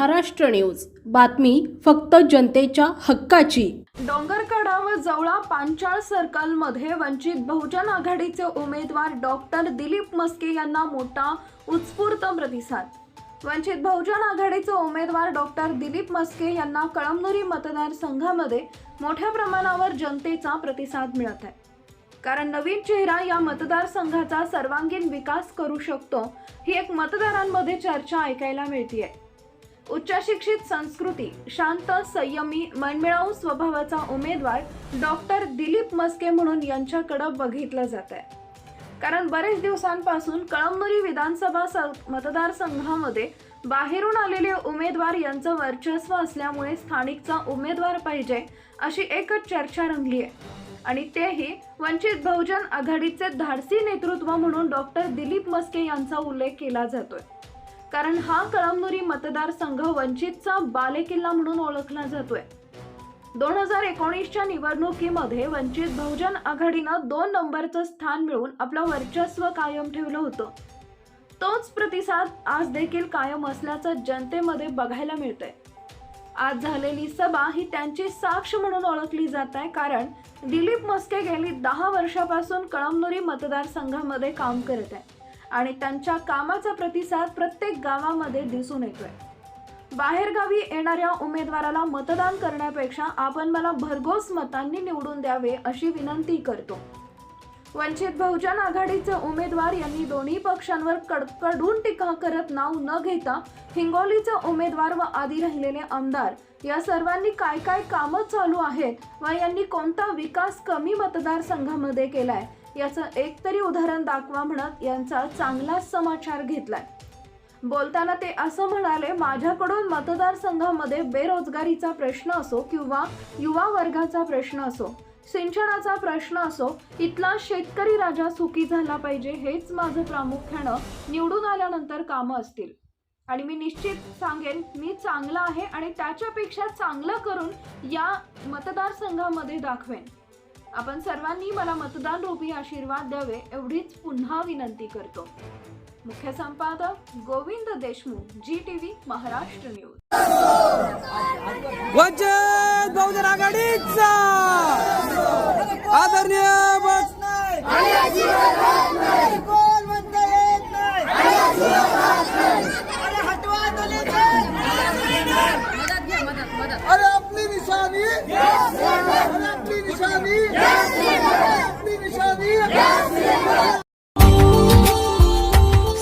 Maharashtra news. बातमी फक्त जनतेच्या हक्काची. डोंगरकडा व जवळा पांचाळ सर्कलमध्ये वंचित बहुजन आघाडीचे उमेदवार डॉक्टर दिलीप मस्के यांना मोठा उत्स्फूर्त प्रतिसाद. वंचित बहुजन आघाडीचे उमेदवार डॉक्टर दिलीप मस्के यांना कळमनुरी मतदारसंघामध्ये मोठ्या प्रमाणावर जनतेचा प्रतिसाद मिळत आहे. कारण नवीन चेहरा या मतदारसंघाचा सर्वांगीण विकास करू शकतो ही एक मतदारांमध्ये चर्चा ऐकायला मिळते आहे उच्चशिक्षित संस्कृती शांत संयमी मनमिळावू स्वभावाचा उमेदवार डॉक्टर दिलीप मस्के म्हणून यांच्याकडे बघितलं जात आहे कारण बरेच दिवसांपासून कळमनुरी विधानसभा स- मतदारसंघामध्ये बाहेरून आलेले उमेदवार यांचं वर्चस्व असल्यामुळे स्थानिकचा उमेदवार पाहिजे अशी एकच चर्चा रंगली आहे. आणि तेही वंचित बहुजन आघाडीचे धाडसी नेतृत्व म्हणून डॉक्टर दिलीप मस्के यांचा उल्लेख केला जातोय. कारण हा कळमनुरी मतदारसंघ वंचितचा बालेकिल्ला म्हणून ओळखला जातोय. दोन हजार एकोणीसच्या निवडणुकीमध्ये वंचित बहुजन आघाडीनं दोन नंबरचं स्थान मिळवून आपलं वर्चस्व कायम ठेवलं होतं. तोच प्रतिसाद आज देखील कायम असल्याचं जनतेमध्ये बघायला मिळतंय. आज झालेली सभा ही त्यांची साक्ष म्हणून ओळखली जात आहे कारण दिलीप मस्के गेली दहा वर्षापासून कळमनुरी मतदारसंघामध्ये काम करत आहे. आणि त्यांच्या कामाचा प्रतिसाद प्रत्येक गावामध्ये दिसून येतोय. बाहेरगावी येणाऱ्या उमेदवाराला मतदान करण्यापेक्षा आपण मला भरघोस मतांनी निवडून द्यावे अशी विनंती करतो. वंचित बहुजन आघाडीचे उमेदवार यांनी दोन्ही पक्षांवर कडकडून टीका करत नाव न घेता हिंगोलीचे उमेदवार व आधी राहिलेले आमदार या सर्वांनी काय काय कामं चालू आहेत व यांनी कोणता विकास कमी मतदारसंघामध्ये केलाय याचं एक तरी उदाहरण दाखवा म्हणत यांचा चांगलाच समाचार घेतलाय. बोलताना ते असं म्हणाले माझ्याकडून मतदारसंघामध्ये बेरोजगारीचा प्रश्न असो किंवा युवा वर्गाचा प्रश्न असो सिंचनाचा प्रश्न असो इथला शेतकरी राजा सुखी झाला पाहिजे हेच माझं प्रामुख्यानं निवडून आल्यानंतर कामं असतील. आणि मी निश्चित सांगेन मी चांगला आहे आणि त्याच्यापेक्षा चांगलं करून या मतदारसंघामध्ये दाखवेन. आपण सर्वांनी मला मतदान रूपी आशीर्वाद द्यावे एवढीच पुन्हा विनंती करतो. मुख्य संपादक गोविंद देशमुख जी टीव्ही महाराष्ट्र न्यूज. वंचित बहुजन आघाडीचा!